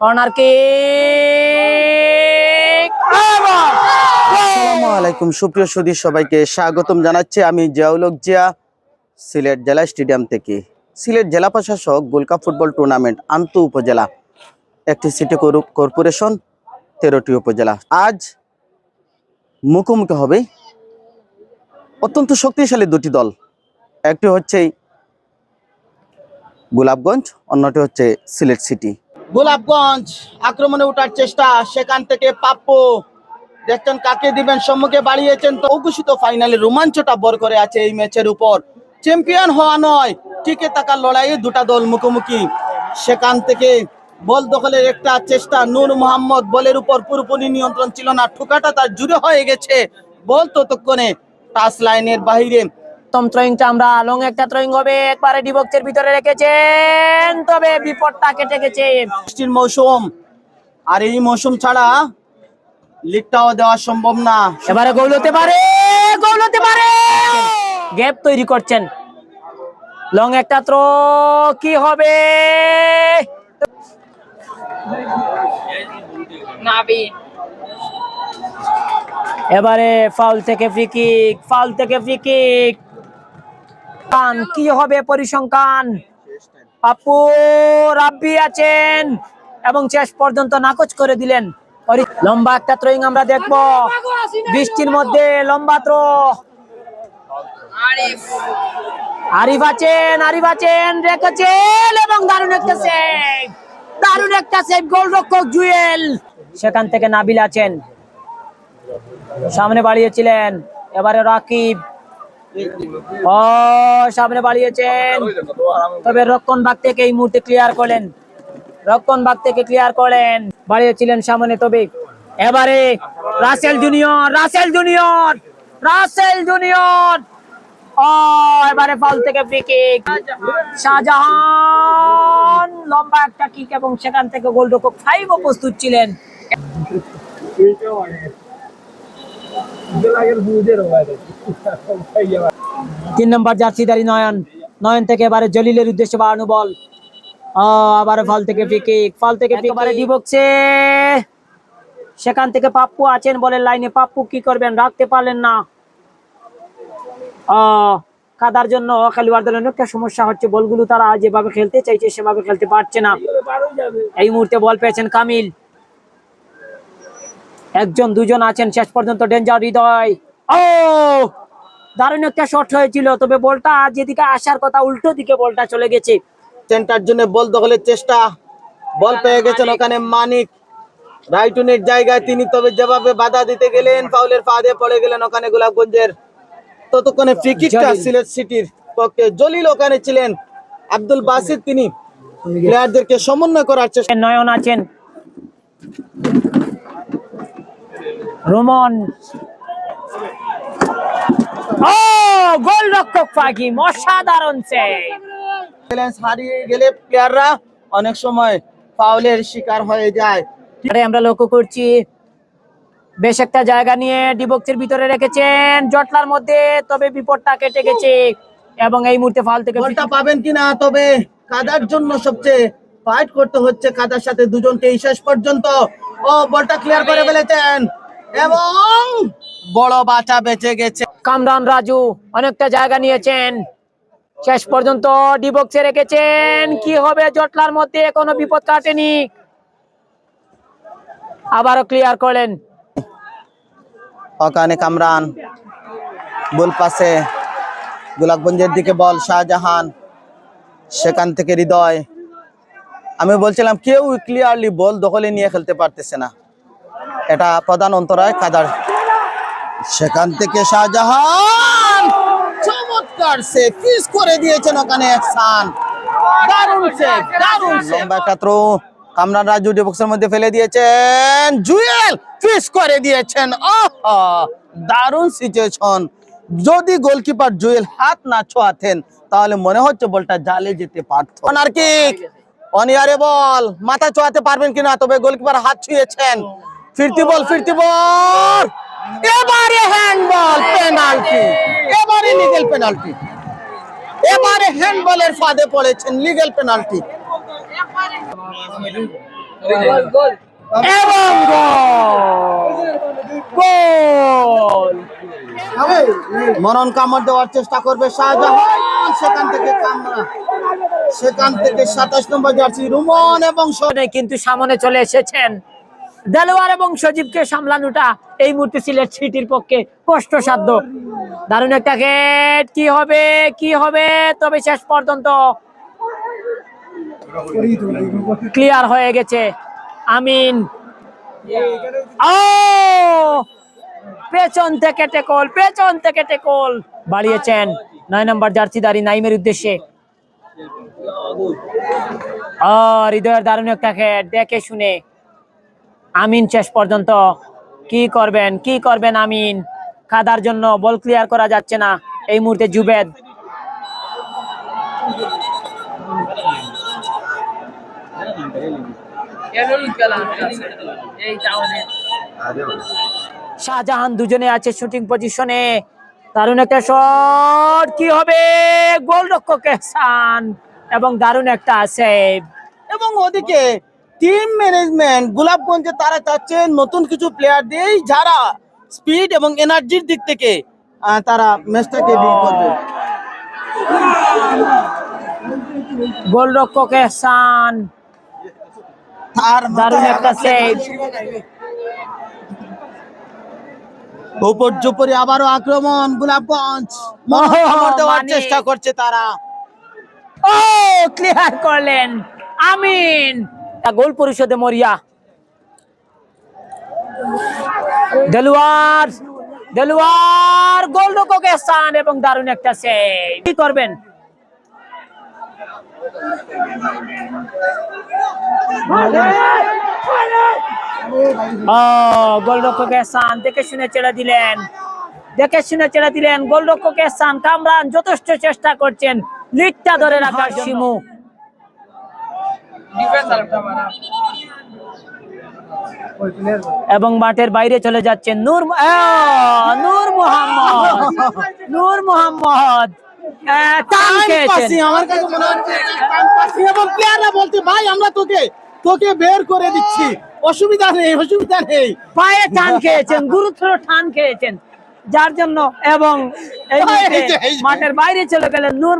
Corner kick আলাইকুম, সুপ্রিয় সুদী সবাইকে স্বাগতম জানাচ্ছি আমি জিয়াউলক জিয়া, সিলেট জেলা স্টেডিয়াম থেকে। সিলেট জেলা প্রশাসক গোলকাপ ফুটবল টুর্নামেন্ট আন্তু উপজেলা, একটি সিটি কর- কর্পোরেশন তেরোটি উপজেলা। আজ মুখোমুখি হবে অত্যন্ত শক্তিশালী দুটি দল। একটি হচ্ছে গোলাপগঞ্জ, অন্যটি হচ্ছে সিলেট সিটি। গোলাপগঞ্জ আক্রমণে ওঠার চেষ্টা, সেখান থেকে পাপ্পু দেখছেন কাকে দিবেন, সম্মুখে বাড়িয়েছেন তো অঘোষিত ফাইনালে রোমাঞ্চটা বর করে আছে এই ম্যাচের উপর। চ্যাম্পিয়ন হওয়া নয়, টিকে থাকার লড়াইয়ে দুটা দল মুখোমুখি। সেখান থেকে বল দখলের একটা চেষ্টা, নূর মোহাম্মদ বলের উপর পুরোপুরি নিয়ন্ত্রণ ছিল না, ঠোকাটা তার জুড়ে হয়ে গেছে। বল ততক্ষণে টাচ লাইনের বাহিরে প্রথম থ্রোয়িংটা আমরা লং একটা থ্রোয়িং হবে। একবারে ডিবক্সের ভিতরে রেখেছেন। তবে বিপদটা কেটে গেছে। বৃষ্টির মৌসুম আর এই মৌসুম ছাড়া লিগটাও দেওয়া সম্ভব না। এবারে গোল হতে পারে গোল হতে পারে। গ্যাপ তৈরি করছেন। লং একটা থ্রো কি হবে? এবারে ফাউল থেকে ফ্রি কিক ফাউল থেকে ফ্রি কিক কি হবে পরিসংখ্যান? পাপ্পু রাব্বি আছেন। এবং শেষ পর্যন্ত নাকচ করে দিলেন। লম্বা একটা থ্রোয়িং আমরা দেখব। বৃষ্টির মধ্যে লম্বা থ্রো আরিফ আছেন আরিফ আছেন, রেখেছেন এবং দারুণ একটা সেভ দারুণ একটা সেভ গোলরক্ষক জুয়েল। সেখান থেকে নাবিল আছেন। সামনে বাড়িয়েছিলেন। এবারে রাকিব। ও, সামনে বাড়িয়েছেন। তবে রক্ষণ বাগ থেকে এই মুহূর্তে ক্লিয়ার করলেন। রক্ষণ বাগ থেকে ক্লিয়ার করলেন। বাড়িয়েছিলেন সামনে তবে এবারে Rasel junior Rasel junior Rasel junior ও, এবারে ফাউল থেকে শাহজাহান, লম্বা একটা কিক এবং সেখান থেকে গোলরক্ষক ফাইভও প্রস্তুত ছিলেন। তিন নম্বর জার্সিদারি নয়ন। নয়ন থেকে এবারে জলিলের উদ্দেশ্যে বাড়ানো বল। আহ, আবারও ফাল থেকে ফ্রি কিক ফাল থেকে একেবারে ডিবক্সে। সেখান থেকে পাপ্পু আছেন বলেন লাইনে। পাপ্পু কি করবেন? রাখতে পারলেন না। আহ, কাদার জন্য খেলোয়াড়দের অনেকটা সমস্যা হচ্ছে। বলগুলো তারা যেভাবে খেলতে চাইছে সেভাবে খেলতে পারছে না। এই মুহূর্তে বল পেয়েছেন কামিল। একজন দুজন আছেন শেষ পর্যন্ত ডেঞ্জার হৃদয়। ও দারুণ একটা শট হয়েছিল তবে বলটা যেদিকে আসার কথা উল্টো দিকে বলটা চলে গেছে। সেন্টার জন্য বল দখলের চেষ্টা বল পেয়ে গেছেন ওখানে মানিক। রাইটুনের জায়গায় তিনি তবে যেভাবে বাধা দিতে গেলেন ফাউলের ফাঁদে পড়ে গেলেন ওখানে গোলাপগঞ্জের। ততক্ষণে ফ্রি কিকটা জলিল। সিলেট সিটির পক্ষে। জলিল ওখানে ছিলেন আব্দুল বাসিদ তিনি। প্লেয়ারদেরকে সমন্বয় করার চেষ্টা নয়ন আছেন। রোমন। ও গোল রক্ষক ফাকিম অসাধারণ ব্যালেন্স হারিয়ে গেলে প্লেয়াররা অনেক সময় ফাউলের শিকার হয়ে যায়। আরে আমরা লক্ষ্য করছি বেশ একটা জায়গা নিয়ে ডিবক্সের ভিতরে রেখেছেন। জটলার মধ্যে তবে বিপদটা কেটে গেছে। এবং এই মুহূর্তে ফাল থেকে বলটা পাবেন কিনা? তবে কাদার জন্য সবচেয়ে ফাইট করতে হচ্ছে কাদার সাথে দুজনকে শেষ পর্যন্ত। ও বলটা ক্লিয়ার করে ফেলেছেন। এবং বড় বাচ্চা বেঁচে গেছে। কামরান রাজু অনেকটা জায়গা নিয়েছেন। শেষ পর্যন্ত ডিবক্সে রেখেছেন। কি হবে জটলার মধ্যে? কোনো বিপদ কাটেনি। আবারও ক্লিয়ার করলেন। ওখানে কামরান বল পাশে গোলাপগঞ্জের দিকে বল শাহজাহান সেখান থেকে হৃদয়। আমি বলছিলাম কেউ ক্লিয়ারলি বল দখলে নিয়ে খেলতে পারতেছে না। এটা প্রধান অন্তরায় কাদার। সেখান থেকে শাহজাহান চমৎকার সে ফিস করে দিয়েছেন ওখানে একসান দারুণ সেভ দারুণ লম্বা একটা থ্রো কামরান রাজু ডিবক্সের মধ্যে ফেলে দিয়েছেন। জুয়েল ফিস করে দিয়েছেন। দারুণ সিচুয়েশন যদি গোলকিপার জুয়েল হাত না ছোঁয়াতেন, তাহলে মনে হচ্ছে বলটা জালে যেতে পারত। আর কিক অনিয়ারে বল। মাথা ছোঁয়াতে পারবেন কিনা? তবে গোলকিপার হাত ছুঁয়েছেন। ফিরতি বল ফিরতি বল। এবারে হ্যান্ডবল পেনাল্টি এবারে লিগেল পেনাল্টি এবারে হ্যান্ডবলের ফাঁদে পড়েছেন লিগেল পেনাল্টি এবং মরণ কামড় দেওয়ার চেষ্টা করবে শাহজাহান। সেখান থেকে কামড়া। সেখান থেকে সাতাশ নম্বর জার্সি রুমন এবং কিন্তু সামনে চলে এসেছেন দেলোয়ার এবং সজীবকে সামলানোটা এই মুহূর্তে সিলেট সিটির পক্ষে কষ্টসাধ্য। দারুণ একটা গেট কি হবে? কি হবে? তবে শেষ পর্যন্ত ক্লিয়ার হয়ে গেছে। আমিন। পেছন থেকে টেকল, পেছন থেকে টেকল। বাড়িয়েছেন নয় নম্বর জার্সি জার্সিদারি নাইমের উদ্দেশ্যে। আর হৃদয়ের দারুণ একটা খেট দেখে শুনে আমিন শেষ পর্যন্ত। কি করবেন? কি করবেন আমিন? কাদার জন্য বল ক্লিয়ার করা যাচ্ছে না। এই মুহূর্তে জুবেদ। শাহজাহান দুজনে আছে শুটিং পজিশনে দারুণ একটা শট কি হবে? গোলরক্ষক এবং দারুণ একটা সেভ এবং ওদিকে টিম ম্যানেজমেন্ট গোলাপগঞ্জে তারা চাচ্ছেন নতুন কিছু প্লেয়ার দিয়েই যারা স্পিড এবং এনার্জির দিক থেকে তারা ম্যাচটাকে ডিল করবে। গোলরক্ষক এহসান। তার দারুণ একটা সেভ উপর জুপরি আবারও আক্রমণ গোলাপগঞ্জ দেওয়ার মানে- চেষ্টা করছে তারা। ও ক্লিয়ার করলেন। আমিন। গোল পরিশোধে মরিয়া। দেলুয়ার দেলুয়ার গোলরক্ষক এহসান এবং দারুণ একটা সেভ কি করবেন? ও গোলরক্ষক এহসান দেখে শুনে ছেড়ে দিলেন। দেখে শুনে ছেড়ে দিলেন। কামরান যথেষ্ট চেষ্টা করছেন। লিগটা ধরে রাখার শিমু। এবং মাঠের বাইরে চলে যাচ্ছেন নূর নূর মোহাম্মদ। নূর মোহাম্মদ। তোকে বের করে দিচ্ছি। অসুবিধা নেই অসুবিধা নেই। পায়ে টান খেয়েছেন গুরুত্ব টান খেয়েছেন। যার জন্য এবং। মাঠের বাইরে চলে গেলেন নূর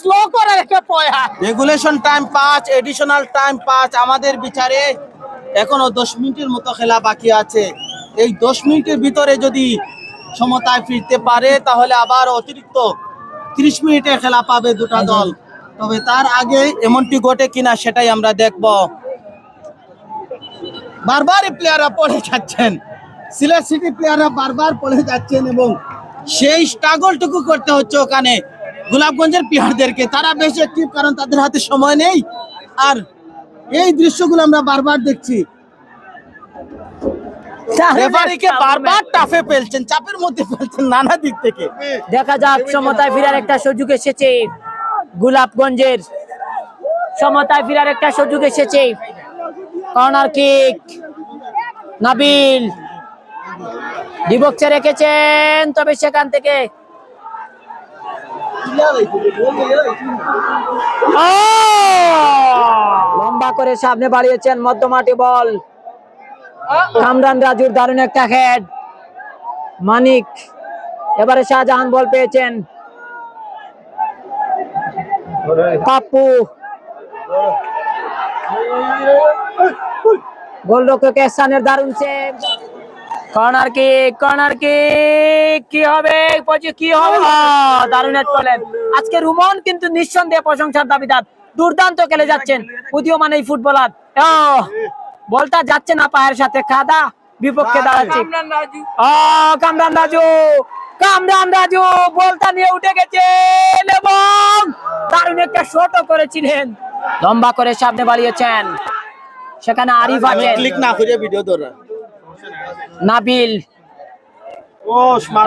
স্লো করে রেখে পয়া। রেগুলেশন টাইম পাঁচ এডিশনাল টাইম পাঁচ আমাদের বিচারে এখনও দশ মিনিটের মতো খেলা বাকি আছে। এই দশ মিনিটের ভিতরে যদি সমতায় ফিরতে পারে তাহলে আবার অতিরিক্ত ত্রিশ মিনিটে খেলা পাবে দুটা দল। তবে তার আগে এমনটি ঘটে কিনা সেটাই আমরা দেখব। বারবারই প্লেয়াররা পড়ে যাচ্ছেন। সিলেট সিটি প্লেয়াররা বারবার পড়ে যাচ্ছেন এবং সেই স্ট্রাগলটুকু করতে হচ্ছে ওখানে গোলাপগঞ্জের প্লেয়ারদেরকে তারা বেশ অ্যাক্টিভ কারণ তাদের হাতে সময় নেই। আর এই দৃশ্যগুলো আমরা বারবার দেখছি। রেফারিকে বারবার টাফে ফেলছেন চাপের মধ্যে ফেলছেন নানা দিক থেকে। দেখা যাক সমতায় ফিরার একটা সুযোগ এসেছে। গোলাপগঞ্জের সমতায় ফিরার একটা সুযোগ এসেছে। Corner kick Nabil. ডিবক্সে রেখেছেন, তবে সেখান থেকে। লম্বা করে সামনে বাড়িয়েছেন মধ্যমাটি বল। কামরান রাজুর দারুণ একটা হেড মানিক, এবারে শাহজাহান বল পেয়েছেন। পাপ্পু। গোলরক্ষক এহসানের দারুণ save corner kick corner kick কি হবে? কি হবে দারুণ হেড করলেন আজকে রুমন কিন্তু নিঃসন্দেহে প্রশংসার দাবিদার। দুর্দান্ত খেলে যাচ্ছেন উদীয়মান এই ফুটবলার। বলটা যাচ্ছে না পায়ের সাথে। খাদা বিপক্ষে দাঁড়াচ্ছে। ও কামরান রাজু। কামরান রাজু বলটা নিয়ে উঠে গেছেন এবং দারুণ একটা শটও করেছিলেন। লম্বা করে সামনে বাড়িয়েছেন। সেখানে আরিফ আছেন। ক্লিক না করে ভিডিও ধরা নাবিল।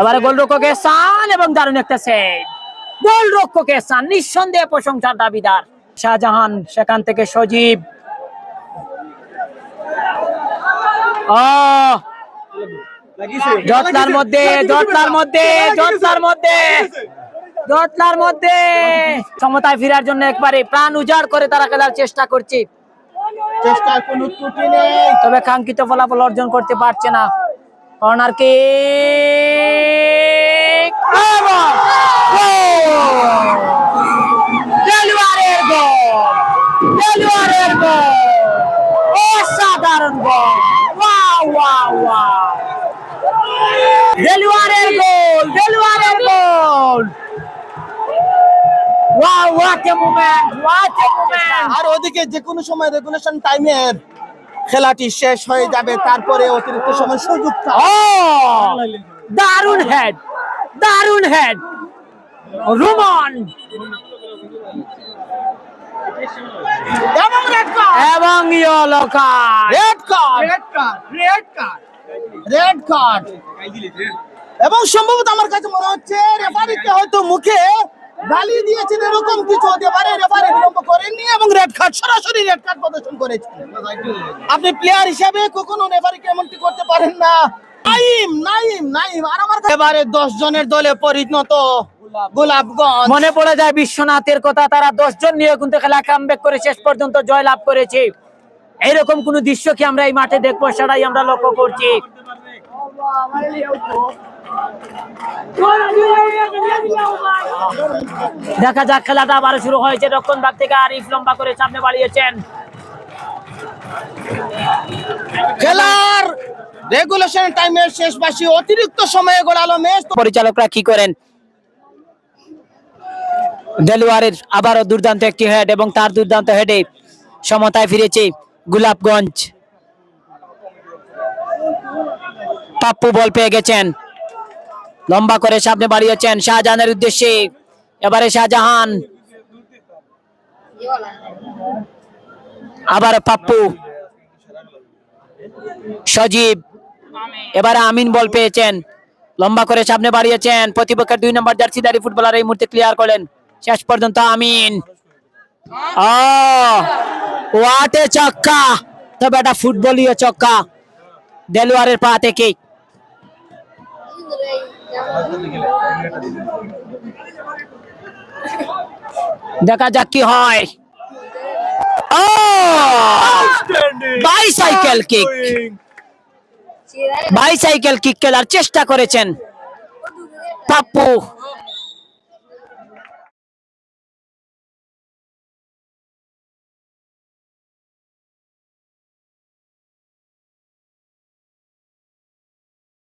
এবারে গোলরক্ষক এহসান এবং দারুণ একটা সেভ গোলরক্ষক এহসান নিঃসন্দেহে প্রশংসার দাবিদার। শাহজাহান সেখান থেকে সজীব। জটলার মধ্যে জটলার মধ্যে জটলার মধ্যে। জটলার মধ্যে। সমতায় ফেরার জন্য একবারে প্রাণ উজাড় করে তারা খেলার চেষ্টা করছে। তবে কাঙ্ক্ষিত ফলাফল অর্জন করতে পারছে না। কর্নার কি? আর ওদিকে যে কোনো সময় রেগুলেশন টাইমের খেলাটি শেষ হয়ে যাবে তারপরে অতিরিক্ত সময় সুযোগ দারুণ হেড দারুণ হেড রুমন। এবং রেড কার্ড এবং yellow card red card red card red card red card এবং সম্ভবত আমার কাছে মনে হচ্ছে রেফারিকে হয়তো মুখে গালি দিয়েছেন, এরকম কিছু হতে পারে? রেফারি বিলম্ব করেননি এবং রেড কার্ড সরাসরি রেড কার্ড প্রদর্শন করেছেন। আপনি প্লেয়ার হিসেবে কখনো রেফারিকে এমনটি করতে পারেন না। এবারে দলে পরিণত মনে পড়ে যায় বিশ্বনাথের কথা, তারা দশ জন নিয়ে কিন্তু খেলা কামব্যাক করে শেষ পর্যন্ত জয় লাভ করেছে। এইরকম কোন দৃশ্য কি আমরা এই মাঠে দেখব? সেটাই আমরা লক্ষ্য করছি। দেখা যাক খেলাটা আবার শুরু হয়েছে। রক্ষণ ভাগ থেকে আরিফ লম্বা করে সামনে বাড়িয়েছেন। খেলার রেগুলেশন টাইমের শেষ বাসী অতিরিক্ত সময়ে গোড়ালো ম্যাচ পরিচালকরা কি করেন? দেলোয়ারের আবারও দুর্দান্ত একটি হেড এবং তার দুর্দান্ত হেডে সমতায় ফিরেছে গোলাপগঞ্জ। পাপ্পু বল পেয়ে গেছেন। লম্বা করে সামনে বাড়িয়েছেন শাহজাহানের উদ্দেশ্যে। এবারে শাহজাহান। আবার পাপ্পু। সজীব। এবারে আমিন বল পেয়েছেন। লম্বা করে সামনে বাড়িয়েছেন। প্রতিপক্ষের দুই নম্বর জার্সিদারি ফুটবলার এই মুহূর্তে ক্লিয়ার করলেন। শেষ পর্যন্ত আমিন। ওয়াটে চক্কা! তবে এটা ফুটবলীয় চক্কা। দেলোয়ারের পা থেকে। দেখা যাক কি হয়। ও! বাইসাইকেল কিক বাইসাইকেল কিক খেলার চেষ্টা করেছেন। পাপ্পু